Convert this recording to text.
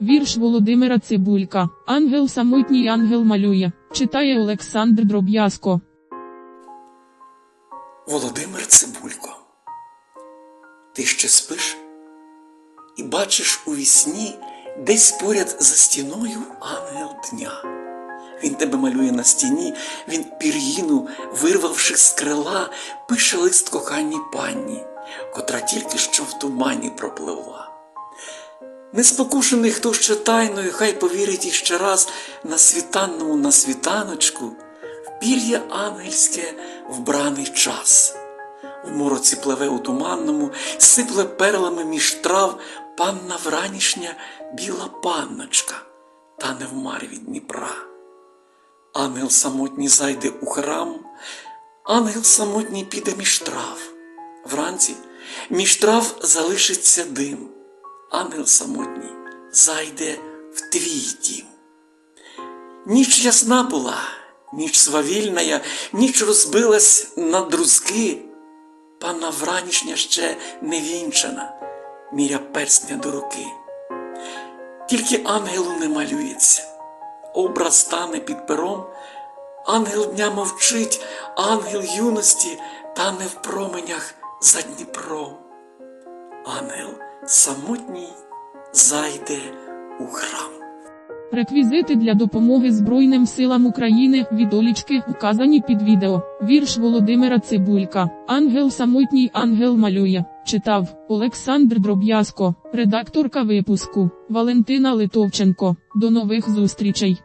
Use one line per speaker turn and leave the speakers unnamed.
Вірш Володимира Цибулька. Ангел самотній ангел малює. Читає Олександр Дроб'язко.
Володимир Цибулько, ти ще спиш і бачиш у вісні десь поряд за стіною ангел дня. Він тебе малює на стіні, він пір'їну, вирвавши з крила, пише лист коханій панні, котра тільки що в тумані пропливла. Неспокушений, хто ще тайною, хай повірить іще раз на світанному на світаночку, в пір'я ангельське вбраний час. В мороці пливе у туманному, сипле перлами між трав панна вранішня біла панночка, та не в марві Дніпра. Ангел самотній зайде у храм, ангел самотній піде між трав. Вранці між трав залишиться дим. Ангел самотній зайде в твій дім. Ніч ясна була, ніч свавільная, ніч розбилась на друзки. Панна вранішня ще не вінчана, міря персня до руки. Тільки ангелу не малюється, образ стане під пером, ангел дня мовчить, ангел юності тане в променях за Дніпром. Ангел самотній зайде у храм.
Реквізити для допомоги Збройним силам України від Олічки вказані під відео. Вірш Володимира Цибулька. Ангел самотній ангел малює. Читав Олександр Дроб'язко, редакторка випуску Валентина Литовченко. До нових зустрічей.